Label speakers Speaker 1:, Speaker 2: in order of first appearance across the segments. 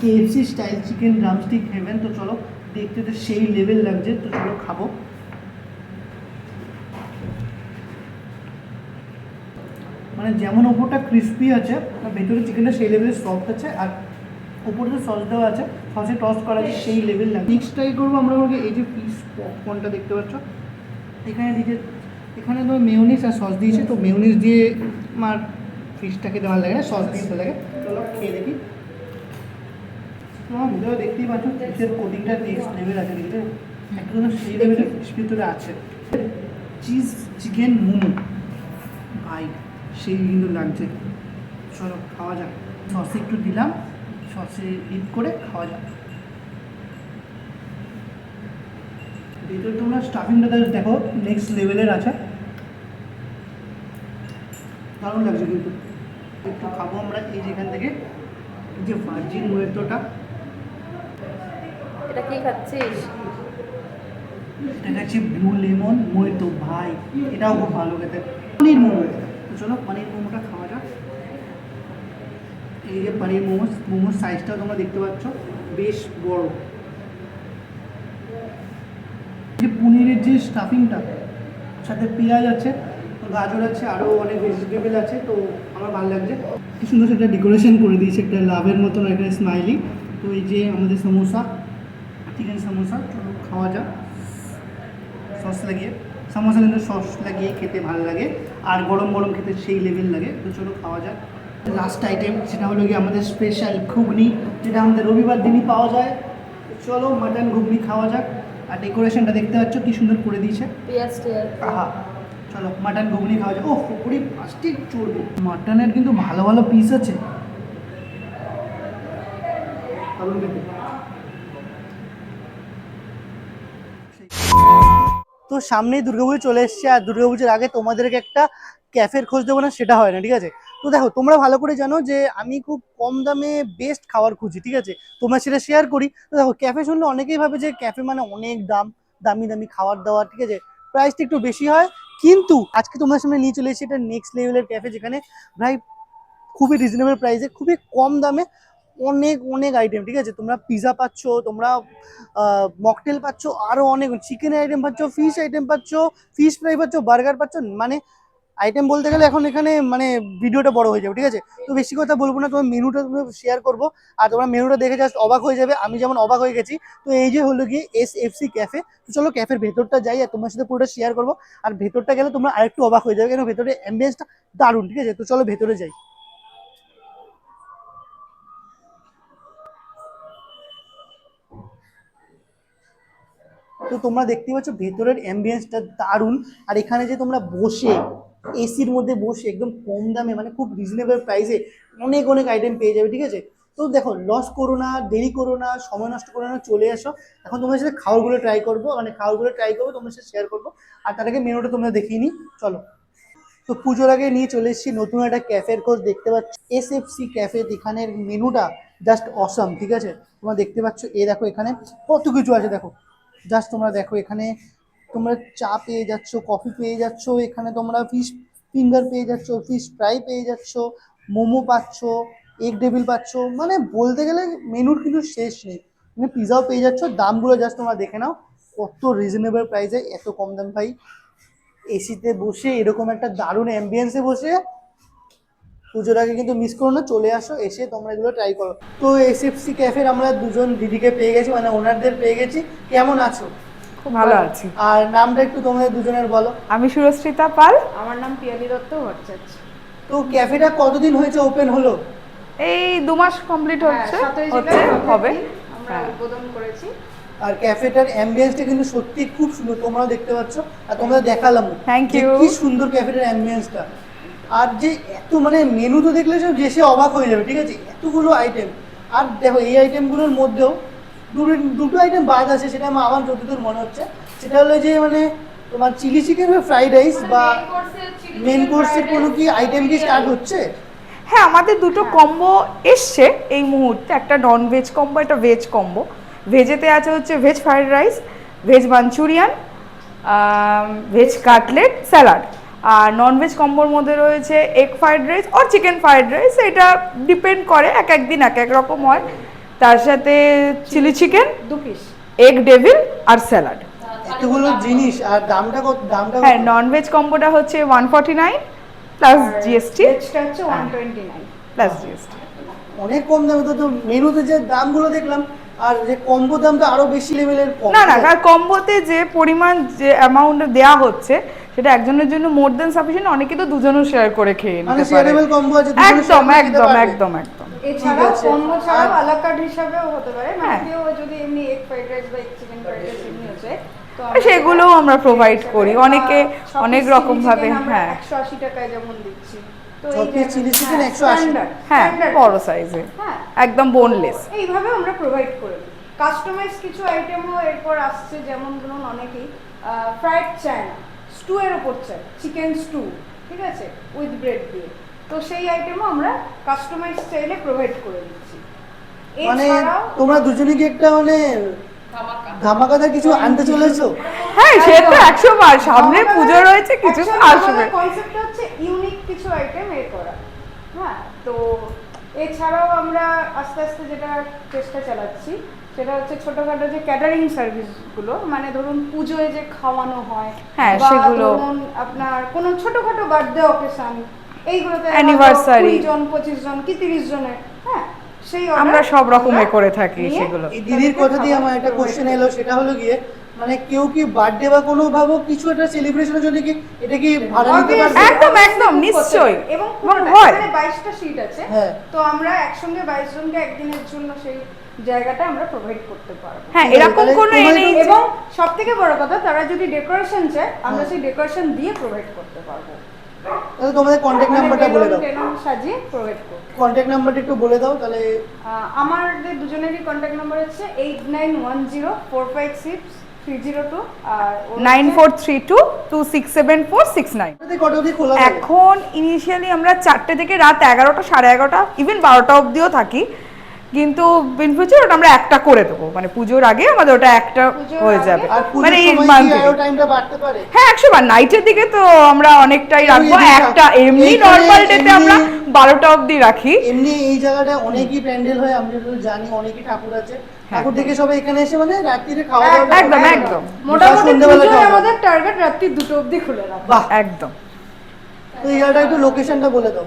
Speaker 1: KFC style chicken drumstick heaven তো চলো দেখতে তো সেই লেভেল লাগছে, তো চলো খাব। মানে যেমন ওপরটা ক্রিস্পি আছে ভেতরে চিকেনটা সেই লেভেলের সফট আছে, আর ওপরে যে সস দেওয়া আছে সসে টস করা আছে, সেই লেভেল লাগে নেক্সট ট্রাই করব আমরা আমাকে এই যে পিস পপকর্নটা দেখতে পাচ্ছ। এখানে দিয়েছে, এখানে তো মেয়নিস আর সস দিয়েছে, তো মেয়নিস দিয়ে আমার ফিশটা খেতে ভালো লাগে না সস দিয়ে ভালো লাগে। চলো খেয়ে দেখি। তোমার ভিতরে দেখতেই পাচ্ছ ফিশের কোটিংটা নেক্সট লেভেল আছে? দেখতে একদম সেই লেভেলের ভিতরে আছে। Cheese chicken momo. ভাই সেই কিন্তু লাগছে। চলো খাওয়া যাক। সসে একটু দিলাম। সসে ডিপ করে খাওয়া যাক। ভিতরে তোমরা স্টাফিংটা দেখো নেক্সট লেভেলের আছে। দারুণ লাগছে কিন্তু। একটু খাব আমরা এই যেখান থেকে। যে ভার্জিন মোয়েতোটা
Speaker 2: এটা কি খাচ্ছিস?
Speaker 1: এটা হচ্ছে ব্লু লেমন মোয়েতো ভাই। এটাও খুব ভালো খেতে। পনির মোমো। তো চলো, পনির মোমোটা খাওয়া যাক। এই যে পনির মোমোস, মোমোর সাইজটাও তোমরা দেখতে পাচ্ছ। বেশ বড়। যে পনিরের যে স্টাফিংটা সাথে পেঁয়াজ আছে গাজর আছে আরও অনেক ভেজিটেবল আছে, তো আমার ভালো লাগছে। কি সুন্দর সেটা ডেকোরেশন করে দিয়েছে, একটা লাভের মতন একটা স্মাইলি তো এই যে আমাদের সমোসা চিকেন সমোসা চলো খাওয়া যাক। সস লাগিয়ে। সমোসা কিন্তু সস লাগিয়ে খেতে ভালো লাগে। আর গরম গরম খেতে সেই লেভেল লাগে। তো চলো খাওয়া যাক। লাস্ট আইটেম সেটা হলো গিয়ে আমাদের স্পেশাল ঘুগনি যেটা আমাদের রবিবার দিনই পাওয়া যায়। চলো মাটন ঘুগনি খাওয়া যাক। আর ডেকোরেশনটা দেখতে পাচ্ছ কি সুন্দর করে দিয়েছে। আহা চলো মাটন ঘুগনি খাওয়া যাক। ও পুরি প্লাস্টিক চর্বি মাটনের কিন্তু ভালো ভালো পিস আছে। সামনেই দুর্গাপুজো চলে এসছে, আর দুর্গাপুজোর আগে তোমাদেরকে একটা ক্যাফের খোঁজ দেবো না, সেটা হয় না, ঠিক আছে? তো দেখো, তোমরা ভালো করে জানো যে আমি খুব কম দামে বেস্ট খাবার খুঁজি, ঠিক আছে? তোমরা সেটা শেয়ার করি। তো দেখো, ক্যাফে শুনলে অনেকেই ভাবে যে ক্যাফে মানে অনেক দাম, দামি দামি খাবার দাবার ঠিক আছে? প্রাইসটা একটু বেশি হয়, কিন্তু আজকে তোমার সামনে নিয়ে চলে এসেছি এটা নেক্সট লেভেলের ক্যাফে, যেখানে ভাই খুবই রিজনেবল প্রাইসে খুবই কম দামে অনেক অনেক আইটেম ঠিক আছে? তোমরা পিৎজা পাচ্ছ, তোমরা মকটেল পাচ্ছ আরও অনেক চিকেন আইটেম পাচ্ছ ফিশ আইটেম পাচ্ছ ফিশ ফ্রাই পাচ্ছ বার্গার পাচ্ছ মানে আইটেম বলতে গেলে এখন এখানে মানে ভিডিওটা বড় হয়ে যাবে, ঠিক আছে? তো বেশি কথা বলব না, তোমার মেনুটা তুমি শেয়ার করব, আর তোমরা মেনুটা দেখে জাস্ট অবাক হয়ে যাবে, আমি যেমন অবাক হয়ে গেছি। তো এই যে হলো গিয়ে এস এফ সি ক্যাফে তো চলো ক্যাফের ভেতরটা যাই, আর তোমার সাথে পুরোটা শেয়ার করব, আর ভেতরটা গেলে তোমরা আরেকটু অবাক হয়ে যাবে, কেন? ভেতরে অ্যাম্বিয়েন্সটা দারুণ, ঠিক আছে? তো চলো ভেতরে যাই। তো তোমরা দেখতে পাচ্ছ ভেতরের অ্যাম্বিয়েন্সটা দারুণ। আর এখানে যে তোমরা বসে এসির মধ্যে বসে একদম কম দামে মানে খুব রিজনেবল প্রাইসে অনেক অনেক আইটেম পেয়ে যাবে, ঠিক আছে? তো দেখো লস করো না, দেরি করো না, সময় নষ্ট করো না, চলে আসো। এখন তোমার সাথে খাবারগুলো ট্রাই করব মানে খাবারগুলো ট্রাই করব তোমার সাথে শেয়ার করব। আর তার আগে মেনুটা তোমরা দেখিয়ে নিই, চলো। তো পুজোর আগে নিয়ে চলে এসেছি নতুন একটা ক্যাফের খোঁজ দেখতে পাচ্ছ এস এফ সি ক্যাফে এখানের মেনুটা জাস্ট অসাম ঠিক আছে? তোমরা দেখতে পাচ্ছ, এ দেখো এখানে কত কিছু আছে, দেখো। জাস্ট তোমরা দেখো, এখানে তোমরা চা পেয়ে যাচ্ছ কফি পেয়ে যাচ্ছ, এখানে তোমরা ফিশ ফিঙ্গার পেয়ে যাচ্ছ ফিশ ফ্রাই পেয়ে যাচ্ছ, মোমো পাচ্ছ এগ ডেবিল পাচ্ছ মানে বলতে গেলে মেনুর কিন্তু শেষ নেই। মানে পিৎজাও পেয়ে যাচ্ছ, দামগুলো জাস্ট তোমরা দেখে নাও, কত রিজনেবল প্রাইসে এত কম দাম ভাই। এসিতে বসে এরকম একটা দারুণ অ্যাম্বিয়েন্সে বসে পুজোর আগে কিন্তু মিস করো না চলে আসো এসে তোমরা এগুলো ট্রাই করো। তো এসএফসি ক্যাফের আমরা দুজন দিদিকে পেয়ে গেছি মানে ওনারদের পেয়ে গেছি। কেমন আছো?
Speaker 3: খুব ভালো আছি।
Speaker 1: আর নামটা একটু তোমাদের দুজনের বলো।
Speaker 3: আমি সুরশ্রিতা পাল।
Speaker 2: আমার নাম পিয়ালি দত্ত ভট্টাচার্য।
Speaker 1: তো ক্যাফেটা কতদিন হয়েছে ওপেন হলো?
Speaker 3: এই দু মাস কমপ্লিট হচ্ছে।
Speaker 2: সতেরোই
Speaker 3: হচ্ছে হবে।
Speaker 2: আমরা
Speaker 3: হ্যাঁ।
Speaker 2: উদ্বোধন করেছি।
Speaker 1: আর ক্যাফেটার অ্যাম্বিয়েন্সটা কিন্তু সত্যি খুব সুন্দর তোমরাও দেখতে পাচ্ছ। আর তোমরা দেখালাম
Speaker 3: Thank you.
Speaker 1: কি সুন্দর ক্যাফেটার অ্যাম্বিয়েন্সটা আর যে এত মানে মেনু তো দেখলে সব যে সে অবাক হয়ে যাবে ঠিক আছে? এতগুলো আইটেম আর দেখো এই আইটেমগুলোর মধ্যেও দুটো দুটো আইটেম বাদ আছে সেটা আমার আমার যতদূর মনে হচ্ছে। সেটা হলো যে মানে তোমার চিলি চিকেন বা ফ্রাইড রাইস বা মেন কোর্সের কোনো কি আইটেম কি স্টার্ট হচ্ছে?
Speaker 3: হ্যাঁ আমাদের দুটো কম্বো এসছে এই মুহূর্তে। একটা নন ভেজ কম্বো একটা ভেজ কম্বো ভেজেতে আছে হচ্ছে veg fried rice veg Manchurian veg cutlet salad আর নন ভেজ কম্বোর মধ্যে রয়েছে এগ ফ্রাইড রাইস আর চিকেন ফ্রাইড রাইস এটা ডিপেন্ড করে এক এক দিন এক এক রকম হয়। তার সাথে চিলি চিকেন
Speaker 2: দু পিস
Speaker 3: এগ ডেভিল আর স্যালাড
Speaker 1: এতগুলো জিনিস আর দামটা কত দামটা
Speaker 3: হ্যাঁ
Speaker 1: কত?
Speaker 3: নন ভেজ কম্বোটা হচ্ছে one forty nine plus GST
Speaker 2: ভেজটা হচ্ছে one twenty nine
Speaker 3: plus GST
Speaker 1: অনেক কম দামে তো তো মেনুতে যে দামগুলো দেখলাম আর যে কম্বো দাম তো আরও বেশি লেভেলের কম।
Speaker 3: না না আর কম্বোতে যে পরিমাণ যে অ্যামাউন্ট দেওয়া হচ্ছে সেটা একজনের জন্য মোর দেন সাফিসিয়েন্ট অনেকে তো দুজনও শেয়ার করে খেয়ে
Speaker 1: মানে
Speaker 3: নিতে পারে।
Speaker 1: শেয়ারেবল কম্বো আছে
Speaker 3: একদম একদম একদম একদম।
Speaker 2: এছাড়াও
Speaker 1: আছে।
Speaker 2: কম্বো আলাকার্ড হিসাবেও হতে পারে। মানে
Speaker 3: হ্যাঁ।
Speaker 2: কেউ যদি এমনি এগ ফ্রাইড রাইস বা এগ চিকেন ফ্রাইড রাইস এমনি হচ্ছে তো
Speaker 3: আর সেগুলোও আমরা প্রোভাইড করি। অনেকে অনেক রকম ভাবে, হ্যাঁ।
Speaker 2: একশো আশি টাকায় যেমন দিচ্ছি।
Speaker 1: 180
Speaker 3: হ্যাঁ বড় সাইজে
Speaker 2: হ্যাঁ।
Speaker 3: একদম বোনলেস
Speaker 2: এইভাবে আমরা প্রোভাইড করে। কাস্টমাইজ কিছু আইটেমও এরপর আসছে যেমন ধরুন অনেকেই ফ্রাইড চায় না স্টু এর ওপর চায় চিকেন স্টু ঠিক আছে? উইথ ব্রেড দিয়ে। তো সেই আইটেমও আমরা কাস্টমাইজ চাইলে প্রোভাইড করে দিচ্ছি।
Speaker 1: মানে তোমরা দুজনে কি একটা মানে ধামাকাদার কিছু আনতে চলেছো?
Speaker 3: হ্যাঁ সে তো একশো বার সামনে পুজো রয়েছে কিছু আসবে।
Speaker 2: কনসেপ্ট হচ্ছে ইউনিক কিছু আইটেম এর করা। হ্যাঁ তো এছাড়াও আমরা আস্তে আস্তে যেটা চেষ্টা চালাচ্ছি সেটা হচ্ছে ছোটখাটো যে ক্যাটারিং সার্ভিসগুলো মানে ধরুন পুজোয় যে খাওয়ানো হয়
Speaker 3: হ্যাঁ, সেগুলো।
Speaker 2: আপনার কোনো ছোটখাটো বার্থডে অকেশন এইগুলোতে। কুড়ি জন পঁচিশ জন কি তিরিশ জনের হ্যাঁ সেই
Speaker 3: আমরা সব রকমের
Speaker 2: আমরা
Speaker 3: করে থাকি সেগুলো
Speaker 1: এই দিদির কথা দিয়ে আমার একটা কোশ্চেন এলো সেটা হলো গিয়ে মানে কেউ কি বার্থডে বা কোনো ভাবো কিছু একটা সেলিব্রেশনের জন্য কি এটা কি ভাড়া নিতে পারবে
Speaker 3: একদম, একদম, নিশ্চয়ই।
Speaker 2: এবং
Speaker 3: হয়।
Speaker 2: এখানে বাইশটা সিট আছে
Speaker 1: হ্যাঁ।
Speaker 2: তো আমরা একসঙ্গে বাইশ জনকে একদিনের জন্য সেই জায়গাটা আমরা প্রোভাইড করতে পারব।
Speaker 3: হ্যাঁ এরকম কোনো
Speaker 2: এবং সব থেকে বড় কথা তারা যদি ডেকোরেশন চায় আমরা
Speaker 1: হ্যাঁ।
Speaker 2: সেই ডেকোরেশন দিয়ে প্রোভাইড করতে পারব।
Speaker 1: তাহলে তোমাদের কন্ট্যাক্ট নাম্বারটা বলে দাও।
Speaker 2: সাজিয়ে প্রোভাইড করব।
Speaker 1: কন্ট্যাক্ট নাম্বারটা একটু বলে দাও তাহলে
Speaker 2: আমাদের দুজনেরই কন্ট্যাক্ট নাম্বার হচ্ছে eight nine one zero four five six three zero two আর ওর
Speaker 3: nine four three two two six seven four six nine
Speaker 1: তাতে কটা অবধি খোলা থাকে?
Speaker 3: এখন ইনিশিয়ালি আমরা চারটে থেকে রাত এগারোটা সাড়ে এগারোটা ইভেন বারোটা অবধিও থাকি। কিন্তু ইন ফিউচার ওটা আমরা একটা করে দেবো। মানে পুজোর আগে আমাদের ওটা একটা হয়ে যাবে। মানে এই
Speaker 1: সময় কি
Speaker 3: month
Speaker 1: আরও
Speaker 3: এ।
Speaker 1: টাইমটা বাড়তে পারে?
Speaker 3: হ্যাঁ একশো বার। নাইটের দিকে তো আমরা অনেকটাই রাখব। একটা এমনি নর্মাল ডেতে আমরা বারোটা অবধি রাখি।
Speaker 1: এমনি এই জায়গাটা অনেকই প্যান্ডেল হয় আমরা তো জানি অনেকই ঠাকুর আছে। ঠাকুর দেখে সবাই এখানে এসে মানে রাত্রিরে খাওয়া দাওয়া
Speaker 2: একদম,
Speaker 3: একদম,
Speaker 2: মোটামুটি। আমাদের টার্গেট রাত্রি দুটো অবধি খুলে রাখা।
Speaker 1: বাহ।
Speaker 3: একদম।
Speaker 1: তো এই জায়গাটা একটু লোকেশনটা বলে দাও।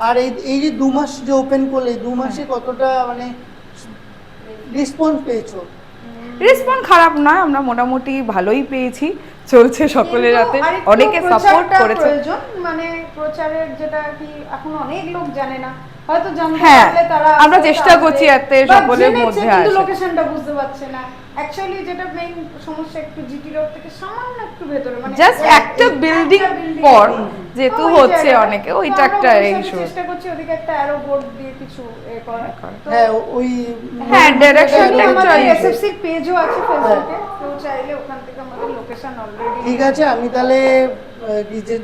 Speaker 1: আর এই এই যে দু মাস যে ওপেন করলে দু মাসে কতটা মানে রেসপন্স পেয়েছ?
Speaker 3: রেসপন্স খারাপ না আমরা মোটামুটি ভালোই পেয়েছি চলছে সকলের হাতে। অনেকে সাপোর্ট করেছে।
Speaker 2: প্রয়োজন মানে প্রচারের যেটা কি এখন অনেক লোক জানে না হয়তো জানতে
Speaker 3: হ্যাঁ,
Speaker 2: পারলে তারা
Speaker 3: আমরা চেষ্টা করছি যাতে
Speaker 2: বা
Speaker 3: সকলের মধ্যে
Speaker 2: কিন্তু
Speaker 3: আসে।
Speaker 2: লোকেশনটা বুঝতে পারছে না। অ্যাকচুয়ালি যেটা মেইন সমস্যা একটু জিটি রোড থেকে সামান্য একটু ভেতরে মানে
Speaker 3: জাস্ট একটা বিল্ডিং পর যেহেতু হচ্ছে অনেকে ওইটা একটা
Speaker 2: এই
Speaker 3: ইস্যু
Speaker 2: চেষ্টা করছি ওদিকে একটা অ্যারো বোর্ড দিয়ে কিছু এ করা
Speaker 1: হ্যাঁ ওই
Speaker 3: হ্যাঁ, direction একটা
Speaker 2: এসএফসি পেজও আছে ফেসবুকে কেউ চাইলে ওখান থেকে আমাদের লোকেশন অলরেডি
Speaker 1: ঠিক আছে আমি তাহলে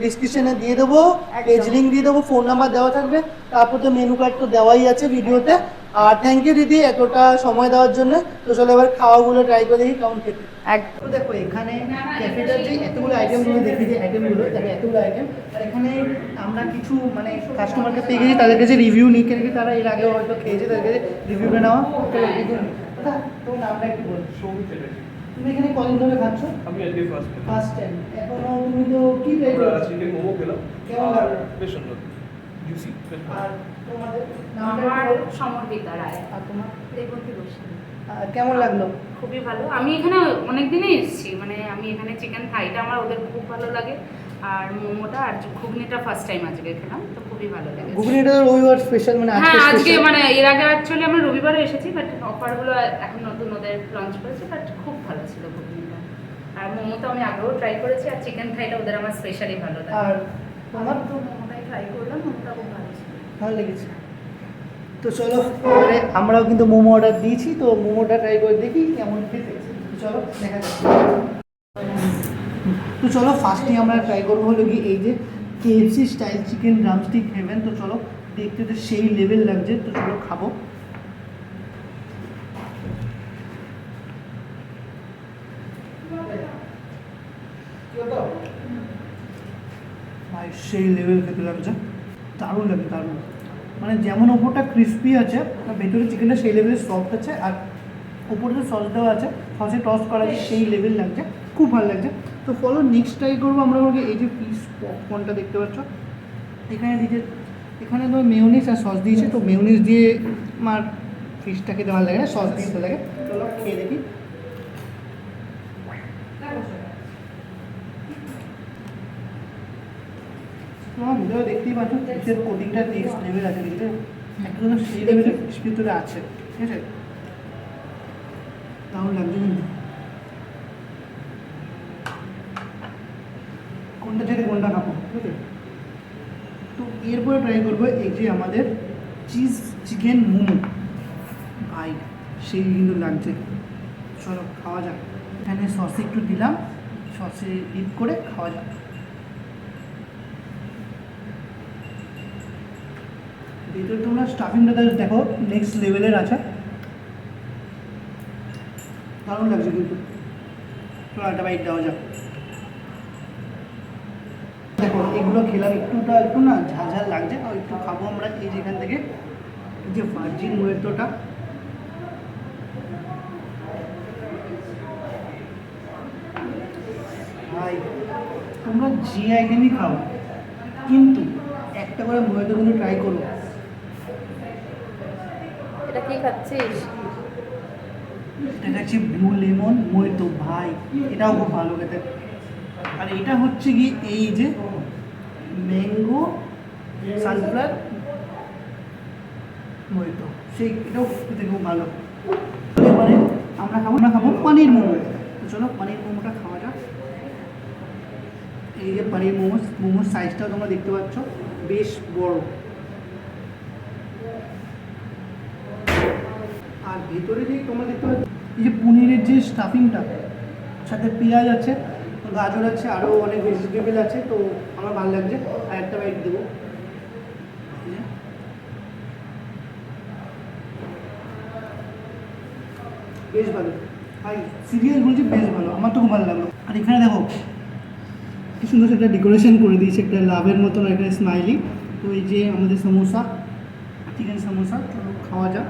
Speaker 1: ডিসক্রিপশনে দিয়ে দেবো। পেজ লিঙ্ক দিয়ে দেবো ফোন নাম্বার দেওয়া থাকবে। তারপর তো মেনু কার্ড তো দেওয়াই আছে ভিডিওতে আর থ্যাংক ইউ দিদি এতটা সময় দেওয়ার জন্য। তো চলো এবার খাওয়াগুলো ট্রাই করে দেখি কেমন খেতে।
Speaker 3: একদম।
Speaker 1: দেখো এখানে ক্যাফেটার যে এতগুলো আইটেমগুলো দেখি যে আইটেমগুলো দেখো এতগুলো আইটেম আর এখানে আমরা কিছু মানে কাস্টমারকে পেয়ে গেছি তাদের কাছে রিভিউ নিয়ে রেখে তারা এর আগেও হয়তো খেয়েছে তাদের কাছে রিভিউটা নেওয়া। তো নামটা একটু বলো।
Speaker 4: সৌমিক
Speaker 1: তুমি এখানে কদিন ধরে খাচ্ছ?
Speaker 4: আমি আজকে ফার্স্ট
Speaker 1: ফার্স্ট টাইম এখনও তুমি তো কি ট্রাই করছ?
Speaker 4: চিকেন মোমো খেলাম।
Speaker 1: কেমন লাগল?
Speaker 4: বেশ সুন্দর। জুসি
Speaker 1: আর তোমাদের নাম
Speaker 5: আমার সমর্পিতা রায়।
Speaker 1: আর তোমার?
Speaker 5: রেবতী গোস্বামী।
Speaker 1: কেমন লাগল?
Speaker 5: খুবই ভালো। আমি এখানে অনেক দিনই এসেছি। মানে আমি এখানে চিকেন থাইটা আমার ওদের খুব ভালো লাগে। আর মোমোটা আর ঘুগনিটা ফার্স্ট টাইম আজকে খেলাম তো খুবই ভালো লেগেছে।
Speaker 1: ঘুগনিটা রবিবার স্পেশাল মানে
Speaker 5: হ্যাঁ
Speaker 1: আজকে
Speaker 5: মানে এর আগে অ্যাকচুয়ালি আমরা রবিবারে এসেছি বাট অফারগুলো এখন নতুন ওদের লঞ্চ করেছে বাট খুব ভালো ছিল ঘুগনিটা। আর মোমো তো আমি আগেও ট্রাই করেছি আর চিকেন থাইটা ওদের আমার স্পেশালি ভালো লাগে।
Speaker 1: আর
Speaker 5: আমার তো মোমোটাই ট্রাই করলাম মোমোটা খুব ভালো ছিল।
Speaker 1: ভালো লেগেছে। তো চলো এবারে আমরাও কিন্তু মোমো অর্ডার দিয়েছি তো মোমোটা ট্রাই করে দেখি কেমন খেতে। চলো দেখা যাক। তো চলো ফার্স্টে আমরা ট্রাই করব হলো কি এই যে KFC style chicken drumstick heaven তো চলো, দেখতে তো সেই লেভেল লাগছে। তো চলো, খাব। ভাই, সেই লেভেল খেতে লাগছে। দারুণ লাগে, দারুণ। মানে যেমন ওপরটা ক্রিস্পি আছে ভেতরে চিকেনটা সেই লেভেলের সফট আছে, আর ওপরে যে সস দেওয়া আছে সসে টস করা আছে, সেই লেভেল লাগছে। খুব ভালো লাগছে। তো ফলো নেক্সট ট্রাই করব আমরা ওকে এই যে পিস পপকর্নটা দেখতে পাচ্ছ। এখানে দিয়েছে এখানে তো মেয়নিস আর সস দিয়েছে। তো মেয়নিস দিয়ে আমার ফিশটা খেতে ভালো লাগে না সস দিয়ে লাগে। চলো, খেয়ে দেখি। তোমার দেখতেই পাচ্ছ ফিশের কোটিংটা লেভেল আছে ভিতরে আছে, ঠিক আছে? দারুণ লাগছে কিন্তু। কোনটা ছেড়ে কোনটা খাব, ঠিক তো এরপরে ট্রাই করব এই যে আমাদের চিজ চিকেন মোমো। ভাই, সেই কিন্তু লাগছে। চলো, খাওয়া যাক। এখানে সসে একটু দিলাম। সসে ডিপ করে খাওয়া যাক। ভিতরে তোমরা স্টাফিংটা দেখো নেক্সট লেভেলের আছে। দারুণ লাগছে কিন্তু। চলো একটা বাইট দেওয়া যাক। দেখো, এগুলো খেলাম একটুটা, একটু না ঝাল লাগছে আর একটু খাব আমরা এই যেখান থেকে। যে ভার্জিন ভাই, তোমরা যে আইটেমই খাও, কিন্তু একটা করে মোয়েটো কিন্তু ট্রাই করো।
Speaker 5: এটা কি খাচ্ছিস?
Speaker 1: এটা হচ্ছে ব্লু লেমন মোয়েতো ভাই, এটাও খুব ভালো খেতে। আর এটা হচ্ছে কি, এই যে ম্যাঙ্গো সানফ্লাওয়ার মোয়েতো সেই, এটাও খেতে খুব ভালো। এবারে আমরা খাব আমরা খাব পনির মোমো। তো চলো, পনির মোমোটা খাওয়া যাক। এই যে পনির মোমোস মোমোর সাইজটাও তোমরা দেখতে পাচ্ছ, বেশ বড়। আর ভেতরে যে তোমরা দেখতে পাচ্ছ এই যে পনিরের যে স্টাফিংটা সাথে পেঁয়াজ আছে গাজর আছে আরও অনেক ভেজিটেবল আছে, তো আমার ভালো লাগছে, আর একটা বাইট দেবো। বেশ ভালো। ভাই সিরিয়াস বলছি, বেশ ভালো। আমার তো খুব ভালো লাগল। আর এখানে দেখো, কি সুন্দর একটা ডেকোরেশন করে দিয়েছে, একটা লাভের মতন একটা স্মাইলি তো এই যে আমাদের সমোসা চিকেন সমোসা খাওয়া যাক।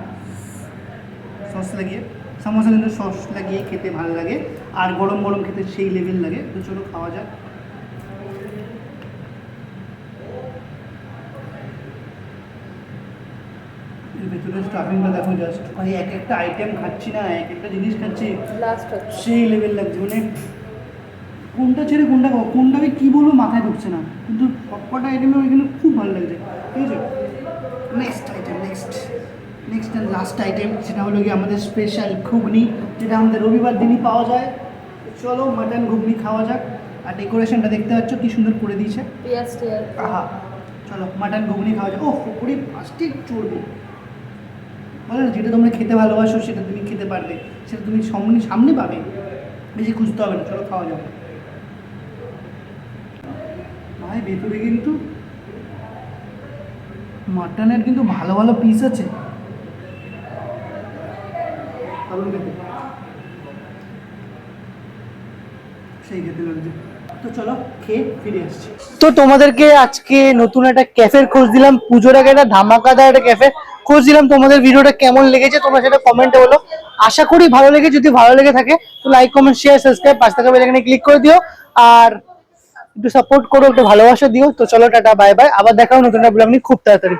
Speaker 1: সস লাগিয়ে। সমোসা কিন্তু সস লাগিয়ে খেতে ভালো লাগে আর গরম গরম খেতে সেই লেভেল লাগে। তো চলো খাওয়া যাক। ভেতরে স্টাফিংটা দেখো জাস্ট মানে এক একটা আইটেম খাচ্ছি না এক একটা জিনিস খাচ্ছি সেই লেভেল লাগছে। মানে কোনটা ছেড়ে কোনটা খাব? কোনটাকে কী বলব মাথায় ঢুকছে না। কিন্তু সবকটা আইটেমে এখানে খুব ভালো লাগছে। ঠিক আছে? Next next and last item সেটা হলো কি আমাদের স্পেশাল ঘুগনি যেটা আমাদের রবিবার দিনই পাওয়া যায়। চলো মাটন ঘুগনি খাওয়া যাক। আর ডেকোরেশনটা দেখতে পাচ্ছ কি সুন্দর করে দিয়েছে। আহা চলো মাটন ঘুগনি খাওয়া যাক। ও পুরি পাঁচটি চর্বি। বলো না যেটা তোমরা খেতে ভালোবাসো সেটা তুমি খেতে পারবে। সেটা তুমি সামনে সামনে পাবে। বেশি খুঁজতে হবে না চলো খাওয়া যাবে ভাই ভেতরে কিন্তু মাটনের কিন্তু ভালো ভালো পিস আছে। তো তোমাদেরকে আজকে নতুন একটা ক্যাফের খোঁজ দিলাম। পুজোর আগে একটা ধামাকাদার একটা ক্যাফে খোঁজ দিলাম। তোমাদের ভিডিওটা কেমন লেগেছে তোমরা সেটা কমেন্টে বলো। আশা করি ভালো লেগে যদি ভালো লেগে থাকে, তো লাইক কমেন্ট শেয়ার সাবস্ক্রাইব পাঁচ টাকা বেল এখানে ক্লিক করে দিও। আর একটু সাপোর্ট করো, একটু ভালোবাসা দিও। তো চলো, টাটা বাই বাই আবার দেখাও নতুন একটা ব্লগ নিয়ে খুব তাড়াতাড়ি।